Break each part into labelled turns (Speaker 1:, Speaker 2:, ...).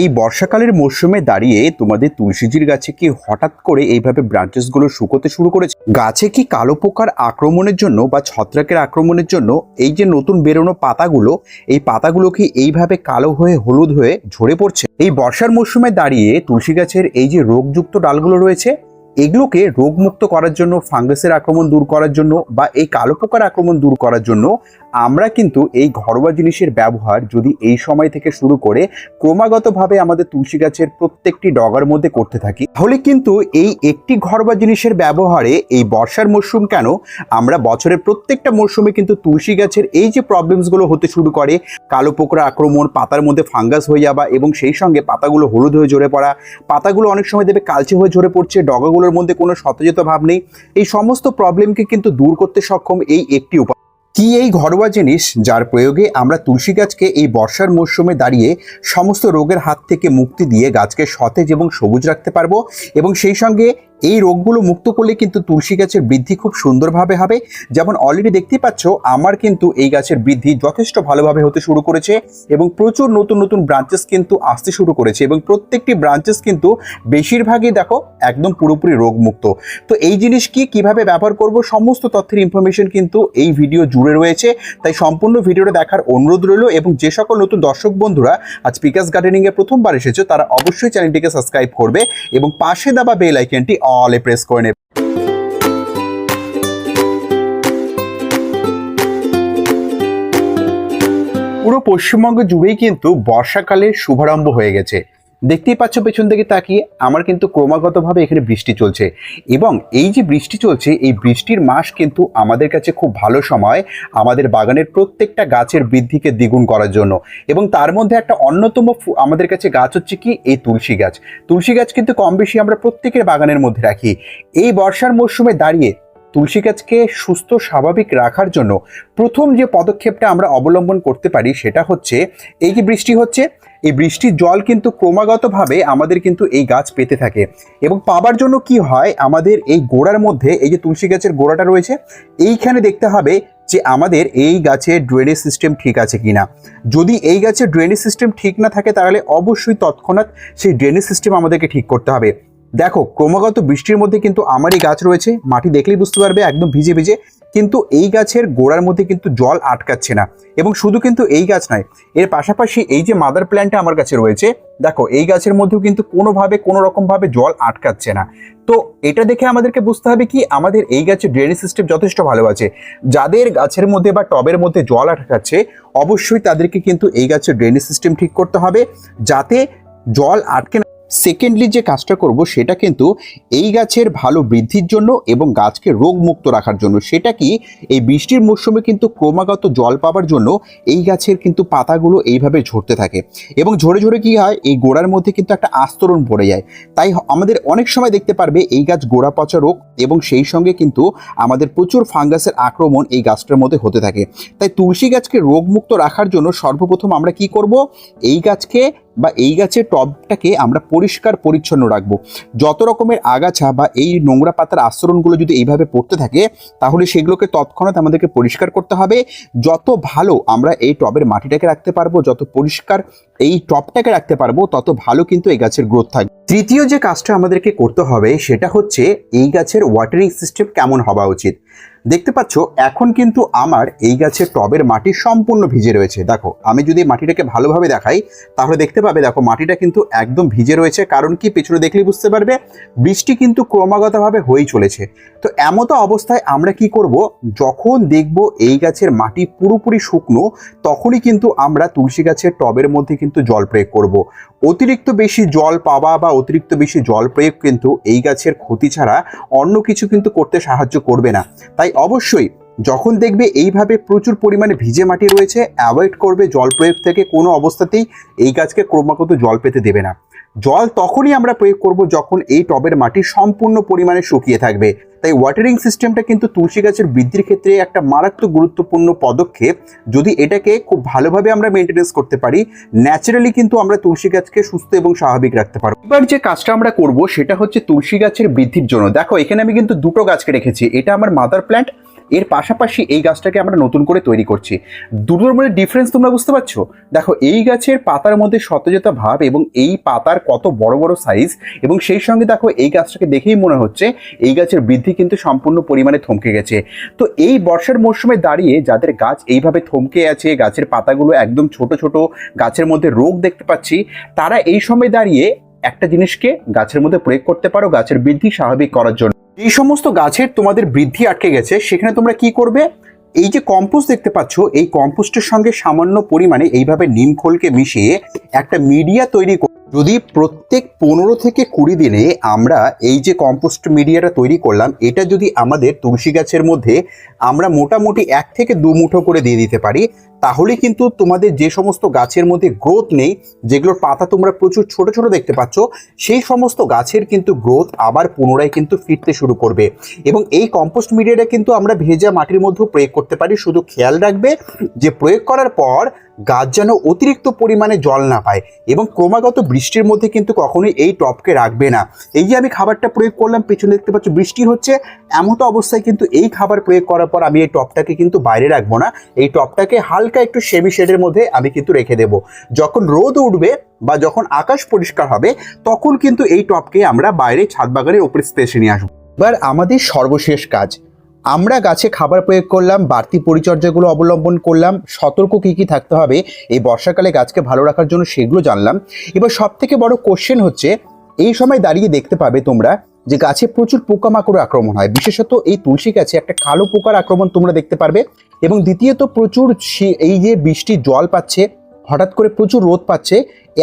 Speaker 1: এই বর্ষাকালের মরশুমে দাঁড়িয়ে তোমাদের তুলসীজির গাছে কি হঠাৎ করে এইভাবে ব্রাঞ্চেসগুলো শুকোতে শুরু করেছে? গাছে কি কালো পোকার আক্রমণের জন্য বা ছত্রাকের আক্রমণের জন্য এই যে নতুন বেরোনো পাতাগুলো, এই পাতাগুলো কি এইভাবে কালো হয়ে হলুদ হয়ে ঝরে পড়ছে? এই বর্ষার মরশুমে দাঁড়িয়ে তুলসী গাছের এই যে রোগযুক্ত ডালগুলো রয়েছে এগুলোকে রোগমুক্ত করার জন্য, ফাঙ্গাসের আক্রমণ দূর করার জন্য বা এই কালো পোকার আক্রমণ দূর করার জন্য আমরা কিন্তু এই ঘরোয়া জিনিসের ব্যবহার যদি এই সময় থেকে শুরু করে ক্রমাগতভাবে আমাদের তুলসী গাছের প্রত্যেকটি ডগার মধ্যে করতে থাকি, তাহলে কিন্তু এই একটি ঘরোয়া জিনিসের ব্যবহারে এই বর্ষার মরশুম কেন? আমরা বছরের প্রত্যেকটা মরশুমে কিন্তু তুলসী গাছের এই যে প্রবলেমসগুলো হতে শুরু করে, কালো পোকরা আক্রমণ, পাতার মধ্যে ফাঙ্গাস হয়ে যাওয়া এবং সেই সঙ্গে পাতাগুলো হলুদ হয়ে ঝরে পড়া, পাতাগুলো অনেক সময় দেবে কালচে হয়ে ঝরে পড়ছে ডগাগুলোর মধ্যে কোনো সতেজতা ভাব নেই। এই সমস্ত প্রবলেমকে কিন্তু দূর করতে সক্ষম এই একটি উপায় কি এই ঘরোয়া জিনিস যার প্রয়োগে আমরা তুলসী গাছকে এই বর্ষার মরশুমে দাঁড়িয়ে সমস্ত রোগের হাত থেকে মুক্তি দিয়ে গাছকে সতেজ এবং সবুজ রাখতে পারব? এবং সেই সঙ্গে এই রোগগুলো মুক্ত করলে কিন্তু তুলসী গাছের বৃদ্ধি খুব সুন্দরভাবে হবে। যেমন অলরেডি দেখতেই পাচ্ছ, আমার কিন্তু এই গাছের বৃদ্ধি যথেষ্ট ভালোভাবে হতে শুরু করেছে এবং প্রচুর নতুন নতুন ব্রাঞ্চেস কিন্তু আসতে শুরু করেছে এবং প্রত্যেকটি ব্রাঞ্চেস কিন্তু বেশিরভাগই দেখো একদম পুরোপুরি রোগমুক্ত। তো এই জিনিস কি, কীভাবে ব্যবহার করব, সমস্ত তথ্যের ইনফরমেশন কিন্তু এই ভিডিও জুড়ে রয়েছে। তাই সম্পূর্ণ ভিডিওটা দেখার অনুরোধ রইল এবং যে সকল নতুন দর্শক বন্ধুরা আজ পিকাস গার্ডেনিংয়ে প্রথমবার এসেছে, তারা অবশ্যই চ্যানেলটিকে সাবস্ক্রাইব করবে এবং পাশে দেওয়া বেল আইকনটি অলে প্রেস করে নেবে। পুরো পশ্চিমবঙ্গ জুড়েই কিন্তু বর্ষাকালের শুভারম্ভ হয়ে গেছে। দেখতেই পাচ্ছ পেছন থেকে তাকিয়ে আমার কিন্তু ক্রমাগতভাবে এখানে বৃষ্টি চলছে। এবং এই যে বৃষ্টি চলছে, এই বৃষ্টির মাস কিন্তু আমাদের কাছে খুব ভালো সময় আমাদের বাগানের প্রত্যেকটা গাছের বৃদ্ধিকে দ্বিগুণ করার জন্য। এবং তার মধ্যে একটা অন্যতম আমাদের কাছে গাছ হচ্ছে কি? এই তুলসী গাছ। তুলসী গাছ কিন্তু কম বেশি আমরা প্রত্যেকের বাগানের মধ্যে রাখি। এই বর্ষার মরশুমে দাঁড়িয়ে তুলসী গাছকে সুস্থ, স্বাভাবিক রাখার জন্য প্রথম যে পদক্ষেপটা আমরা অবলম্বন করতে পারি সেটা হচ্ছে, এই যে বৃষ্টি হচ্ছে এই বৃষ্টির জল কিন্তু ক্রমাগতভাবে আমাদের কিন্তু এই গাছ পেতে থাকে। এবং পাবার জন্য কি হয়, আমাদের এই গোড়ার মধ্যে এই যে তুলসী গাছের গোড়াটা রয়েছে, এইখানে দেখতে হবে যে আমাদের এই গাছের ড্রেনেজ সিস্টেম ঠিক আছে কিনা। যদি এই গাছের ড্রেনেজ সিস্টেম ঠিক না থাকে, তাহলে অবশ্যই তৎক্ষণাৎ সেই ড্রেনেজ সিস্টেম আমাদেরকে ঠিক করতে হবে। দেখো, ক্রমাগত বৃষ্টির মধ্যে কিন্তু আমারই গাছ রয়েছে, মাটি দেখলেই বুঝতে পারবে, একদম ভিজে ভিজে। কিন্তু এই গাছের গোড়ার মধ্যে কিন্তু জল আটকাচ্ছে না। এবং শুধু কিন্তু এই গাছ নয়, এর পাশাপাশি এই যে মাদার প্ল্যান্টটা আমার কাছে রয়েছে, দেখো, এই গাছের মধ্যেও কিন্তু কোনোভাবে কোনো রকমভাবে জল আটকাচ্ছে না। তো এটা দেখে আমাদেরকে বুঝতে হবে কি, আমাদের এই গাছের ড্রেনেজ সিস্টেম যথেষ্ট ভালো আছে। যাদের গাছের মধ্যে বা টবের মধ্যে জল আটকাচ্ছে, অবশ্যই তাদেরকে কিন্তু এই গাছের ড্রেনেজ সিস্টেম ঠিক করতে হবে, যাতে জল আটকে না সেকেন্ডলি যে কাজটা করব, সেটা কিন্তু এই গাছের ভালো বৃদ্ধির জন্য এবং গাছকে রোগমুক্ত রাখার জন্য। সেটা কি? এই বৃষ্টির মরশুমে কিন্তু ক্রমাগত জল পাওয়ার জন্য এই গাছের কিন্তু পাতাগুলো এইভাবে ঝরতে থাকে এবং ঝরে ঝরে কি হয়? এই গোড়ার মধ্যে কিন্তু একটা আস্তরণ পড়ে যায়। তাই আমাদের অনেক সময় দেখতে পারবে এই গাছ গোড়া পচা রোগ এবং সেই সঙ্গে কিন্তু আমাদের প্রচুর ফাঙ্গাসের আক্রমণ এই গাছটার মধ্যে হতে থাকে। তাই তুলসী গাছকে রোগমুক্ত রাখার জন্য সর্বপ্রথম আমরা কি করব? এই গাছকে বা এই গাছের টবটাকে আমরা পরিষ্কার পরিচ্ছন্ন রাখব। যত রকমের আগাছা বা এই নোংরা পাতার আস্তরণগুলো যদি এইভাবে পড়তে থাকে, তাহলে সেগুলোকে তৎক্ষণাৎ আমাদেরকে পরিষ্কার করতে হবে। যত ভালো আমরা এই টবের মাটিটাকে রাখতে পারব, যত পরিষ্কার এই টবটাকে রাখতে পারব, তত ভালো কিন্তু এই গাছের গ্রোথ থাকবে। তৃতীয় যে কাজটা আমাদেরকে করতে হবে, সেটা হচ্ছে এই গাছের ওয়াটারিং সিস্টেম কেমন হওয়া উচিত। দেখতে পাচ্ছ, এখন কিন্তু আমার এই গাছের টবের মাটি সম্পূর্ণ ভিজে রয়েছে। দেখো, আমি যদি মাটিটাকে ভালোভাবে দেখাই, তাহলে দেখতে পাবে, দেখো, মাটিটা কিন্তু একদম ভিজে রয়েছে। কারণ কি? পেছনে দেখলেই বুঝতে পারবে, বৃষ্টি কিন্তু ক্রমাগতভাবে হয়েই চলেছে। তো এমতো অবস্থায় আমরা কি করব? যখন দেখব এই গাছের মাটি পুরোপুরি শুকনো, তখনই কিন্তু আমরা তুলসী গাছের টবের মধ্যে কিন্তু জল প্রয়োগ করব। অতিরিক্ত বেশি জল পাওয়া বা অতিরিক্ত বেশি জল প্রয়োগ কিন্তু এই গাছের ক্ষতি ছাড়া অন্য কিছু কিন্তু করতে সাহায্য করবে না। তাই অবশ্যই যখন দেখবে এইভাবে প্রচুর পরিমাণে ভিজে মাটি রয়েছে অ্যাভয়েড করবে জল প্রয়োগ থেকে। কোনো অবস্থাতেই এই গাছকে ক্রমাগত জল পেতে দেবে না। জল তখনই আমরা প্রয়োগ করব যখন এই টবের মাটি সম্পূর্ণ পরিমাণে শুকিয়ে থাকবে। তাই ওয়াটারিং সিস্টেমটা কিন্তু তুলসী গাছের বৃদ্ধির ক্ষেত্রে একটা মারাত্মক গুরুত্বপূর্ণ পদক্ষেপ। যদি এটাকে খুব ভালোভাবে আমরা মেনটেনেন্স করতে পারি ন্যাচারালি কিন্তু আমরা তুলসী গাছকে সুস্থ এবং স্বাভাবিক রাখতে পারব। এবার যে কাজটা আমরা করব, সেটা হচ্ছে তুলসী গাছের বৃদ্ধির জন্য। দেখো, এখানে আমি কিন্তু দুটো গাছকে রেখেছি। এটা আমার মাদার প্ল্যান্ট এর পাশাপাশি এই গাছটাকে আমরা নতুন করে তৈরি করছি। দুটোর মধ্যে ডিফারেন্স তোমরা বুঝতে পারছ? দেখো, এই গাছের পাতার মধ্যে সতেজতা ভাব এবং এই পাতার কত বড় বড় সাইজ এবং সেই সঙ্গে দেখো, এই গাছটাকে দেখেই মনে হচ্ছে এই গাছের বৃদ্ধি কিন্তু সম্পূর্ণ পরিমাণে থমকে গেছে। তো এই বর্ষার মরশুমে দাঁড়িয়ে যাদের গাছ এইভাবে থমকে আছে, গাছের পাতাগুলো একদম ছোট ছোট গাছের মধ্যে রোগ দেখতে পাচ্ছি, তারা এই সময় দাঁড়িয়ে একটা জিনিসকে গাছের মধ্যে প্রয়োগ করতে পারো, গাছের বৃদ্ধি স্বাভাবিক করার জন্য। এই সমস্ত গাছের তোমাদের বৃদ্ধি আটকে গেছে, সেখানে তোমরা কি করবে? এই যে কম্পোস্ট দেখতে পাচ্ছ, এই কম্পোস্টের সঙ্গে সামান্য পরিমাণে এইভাবে নিম খোলকে মিশিয়ে একটা মিডিয়া তৈরি কর- যদি প্রত্যেক পনেরো থেকে কুড়ি দিনে আমরা এই যে কম্পোস্ট মিডিয়াটা তৈরি করলাম, এটা যদি আমাদের তুলসী গাছের মধ্যে আমরা মোটামুটি এক থেকে দু মুঠো করে দিয়ে দিতে পারি, তাহলে কিন্তু তোমাদের যে সমস্ত গাছের মধ্যে গ্রোথ নেই, যেগুলোর পাতা তোমরা প্রচুর ছোট ছোট দেখতে পাচ্ছ, সেই সমস্ত গাছের কিন্তু গ্রোথ আবার পুনরায় কিন্তু ফিরতে শুরু করবে। এবং এই কম্পোস্ট মিডিয়াটা কিন্তু আমরা ভেজা মাটির মধ্যেও প্রয়োগ করতে পারি, শুধু খেয়াল রাখবে যে প্রয়োগ করার পর গাছ যেন অতিরিক্ত পরিমাণে জল না পায় এবং ক্রমাগত বৃষ্টির মধ্যে কিন্তু কখনোই এই টপকে রাখবে না। এই যে আমি খাবারটা প্রয়োগ করলাম, পেছনে দেখতে পাচ্ছ বৃষ্টি হচ্ছে। এমতো অবস্থায় কিন্তু এই খাবার প্রয়োগ করার পর আমি এই টপটাকে কিন্তু বাইরে রাখব না। এই টপটাকে হালকা একটু সেমি শেডের মধ্যে আমি কিন্তু রেখে দেবো। যখন রোদ উঠবে বা যখন আকাশ পরিষ্কার হবে, তখন কিন্তু এই টপকে আমরা বাইরে ছাদ বাগানের উপরে স্পেসে নিয়ে আসব। এবার আমাদের সর্বশেষ কাজ। আমরা গাছে খাবার প্রয়োগ করলাম, বাড়তি পরিচর্যাগুলো অবলম্বন করলাম, সতর্ক কী কী থাকতে হবে, এই বর্ষাকালে গাছকে ভালো রাখার জন্য সেগুলো জানলাম। এবার সব থেকে বড় কোশ্চেন হচ্ছে, এই সময় দাঁড়িয়ে দেখতে পাবে তোমরা যে গাছে প্রচুর পোকামাকড় আক্রমণ হয়। বিশেষত এই তুলসী গাছে একটা কালো পোকার আক্রমণ তোমরা দেখতে পারবে। এবং দ্বিতীয়ত প্রচুর এই যে বৃষ্টি জল পাচ্ছে হঠাৎ করে প্রচুর রোদ পাচ্ছে,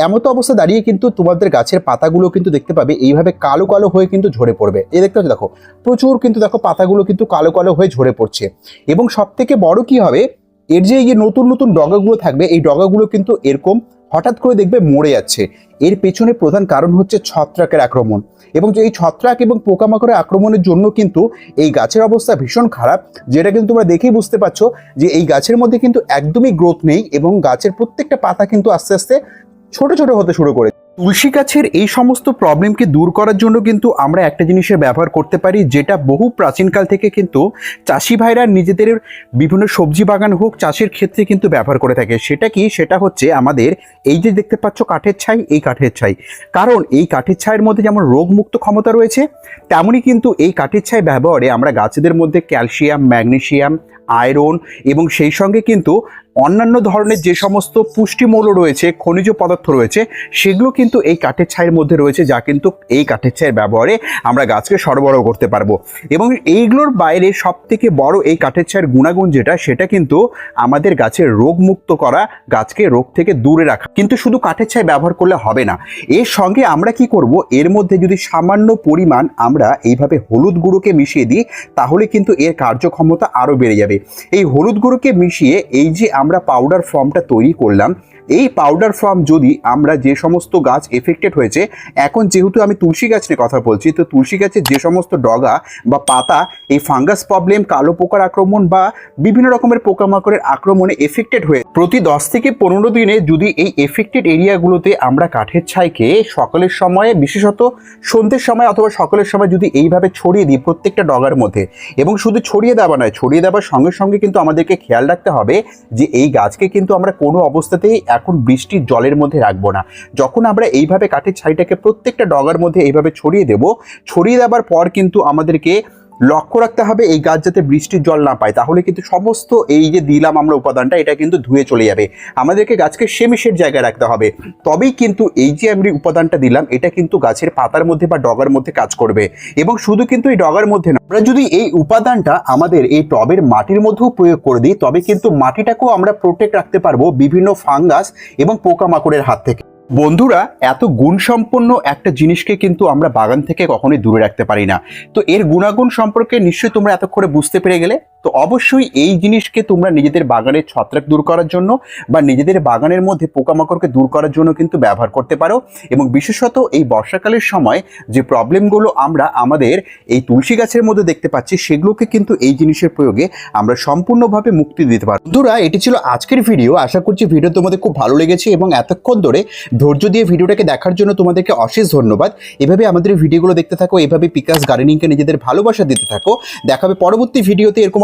Speaker 1: এমতো অবস্থা দাঁড়িয়ে কিন্তু তোমাদের গাছের পাতাগুলো কিন্তু দেখতে পাবে, এইভাবে কালো কালো হয়ে কিন্তু ঝরে পড়বে। এই দেখতে পাচ্ছ, দেখো, প্রচুর কিন্তু দেখো পাতাগুলো কিন্তু কালো কালো হয়ে ঝরে পড়ছে। এবং সব থেকে বড় কি হবে, এর যে এই নতুন নতুন ডগাগুলো থাকবে, এই ডগাগুলো কিন্তু এরকম হঠাৎ করে দেখবে মরে যাচ্ছে। এর পেছনে প্রধান কারণ হচ্ছে ছত্রাকের আক্রমণ। এবং যে এই ছত্রাক এবং পোকামাকড়ের আক্রমণের জন্য কিন্তু এই গাছের অবস্থা ভীষণ খারাপ, যেটা কিন্তু তোমরা দেখেই বুঝতে পারছ যে এই গাছের মধ্যে কিন্তু একদমই গ্রোথ নেই এবং গাছের প্রত্যেকটা পাতা কিন্তু আস্তে আস্তে ছোট ছোট হতে শুরু করে। তুলসী গাছের এই সমস্ত প্রবলেমকে দূর করার জন্য কিন্তু আমরা একটা জিনিসের ব্যবহার করতে পারি, যেটা বহু প্রাচীনকাল থেকে কিন্তু চাষি ভাইরা নিজেদের বিভিন্ন সবজি বাগান হোক চাষের ক্ষেত্রে কিন্তু ব্যবহার করে থাকে। সেটা কি? সেটা হচ্ছে আমাদের এই যে দেখতে পাচ্ছ কাঠের ছাই, এই কাঠের ছাই। কারণ এই কাঠের ছাইয়ের মধ্যে যেমন রোগমুক্ত ক্ষমতা রয়েছে, তেমনই কিন্তু এই কাঠের ছাই ব্যবহারে আমরা গাছেদের মধ্যে ক্যালসিয়াম ম্যাগনেশিয়াম আয়রন এবং সেই সঙ্গে কিন্তু অন্যান্য ধরনের যে সমস্ত পুষ্টিমৌল রয়েছে, খনিজ পদার্থ রয়েছে, সেগুলো কিন্তু এই কাঠের ছাইয়ের মধ্যে রয়েছে, যা কিন্তু এই কাঠের ছাইয়ের ব্যবহারে আমরা গাছকে সরবরাহ করতে পারব। এবং এইগুলোর বাইরে সব থেকে বড় এই কাঠের ছাইয়ের গুণাগুণ যেটা, সেটা কিন্তু আমাদের গাছের রোগ মুক্ত করা, গাছকে রোগ থেকে দূরে রাখা। কিন্তু শুধু কাঠের ছাই ব্যবহার করলে হবে না। এর সঙ্গে আমরা কি করব? এর মধ্যে যদি সামান্য পরিমাণ আমরা এইভাবে হলুদ গুঁড়োকে মিশিয়ে দিই, তাহলে কিন্তু এর কার্যক্ষমতা আরও বেড়ে যাবে। এই হলুদ গুঁড়োকে মিশিয়ে এই যে আমরা পাউডার ফর্মটা তৈরি করলাম। এই পাউডার ফর্ম যদি আমরা যে সমস্ত গাছ এফেক্টেড হয়েছে, এখন যেহেতু আমি তুলসী গাছ নিয়ে কথা বলছি, তো তুলসী গাছের যে সমস্ত ডগা বা পাতা, এই ফাঙ্গাস প্রবলেম কালো পোকার আক্রমণ বা বিভিন্ন রকমের পোকামাকড়ের আক্রমণে এফেক্টেড হয়ে প্রতি দশ থেকে পনেরো দিনে যদি এই এফেক্টেড এরিয়াগুলোতে আমরা কাঠের ছাইকে সকালের সময়ে, বিশেষত সন্ধ্যের সময় অথবা সকালের সময় যদি এইভাবে ছড়িয়ে দিই প্রত্যেকটা ডগার মধ্যে, এবং শুধু ছড়িয়ে দেওয়া নয়, ছড়িয়ে দেওয়ার সঙ্গে সঙ্গে কিন্তু আমাদেরকে খেয়াল রাখতে হবে যে এই গাছকে কিন্তু আমরা কোনো অবস্থাতেই এখন বৃষ্টির জলের মধ্যে রাখব না। যখন আমরা এইভাবে কাঠের ছাইটাকে প্রত্যেকটা ডগার মধ্যে এইভাবে ছড়িয়ে দেব, ছড়িয়ে দেওয়ার পর কিন্তু আমাদেরকে লক্ষ্য রাখতে হবে এই গাছ যাতে বৃষ্টির জল না পায়। তাহলে কিন্তু সমস্ত এই যে দিলাম আমরা উপাদানটা, এটা কিন্তু ধুয়ে চলে যাবে। আমাদেরকে গাছকে সেমিশের জায়গায় রাখতে হবে। তবেই কিন্তু এই যে আমি উপাদানটা দিলাম, এটা কিন্তু গাছের পাতার মধ্যে বা ডগার মধ্যে কাজ করবে। এবং শুধু কিন্তু এই ডগার মধ্যে না, আমরা যদি এই উপাদানটা আমাদের এই টবের মাটির মধ্যেও প্রয়োগ করে দিই, তবে কিন্তু মাটিটাকেও আমরা প্রোটেক্ট রাখতে পারব বিভিন্ন ফাঙ্গাস এবং পোকামাকড়ের হাত থেকে। বন্ধুরা, এত গুণসম্পন্ন একটা জিনিসকে কিন্তু আমরা বাগান থেকে কখনোই দূরে রাখতে পারি না। তো এর গুণাগুণ সম্পর্কে নিশ্চয়ই তোমরা এতক্ষণে বুঝতে পেরে গেলে তো অবশ্যই এই জিনিসকে তোমরা নিজেদের বাগানের ছত্রাক দূর করার জন্য বা নিজেদের বাগানের মধ্যে পোকামাকড়কে দূর করার জন্য কিন্তু ব্যবহার করতে পারো এবং বিশেষত এই বর্ষাকালের সময় যে প্রবলেমগুলো আমরা আমাদের এই তুলসী গাছের মধ্যে দেখতে পাচ্ছি, সেগুলোকে কিন্তু এই জিনিসের প্রয়োগে আমরা সম্পূর্ণভাবে মুক্তি দিতে পারব। বন্ধুরা, এটি ছিল আজকের ভিডিও। আশা করছি ভিডিও তোমাদের খুব ভালো লেগেছে এবং এতক্ষণ ধরে ধৈর্য দিয়ে ভিডিওটাকে দেখার জন্য তোমাদেরকে অশেষ ধন্যবাদ। এভাবে আমাদের ভিডিওগুলো দেখতে থাকো, এভাবে পিকাস গার্ডেনিংকে নিজেদের ভালোবাসা দিতে থাকো। দেখাবে পরবর্তী ভিডিওতে এরকম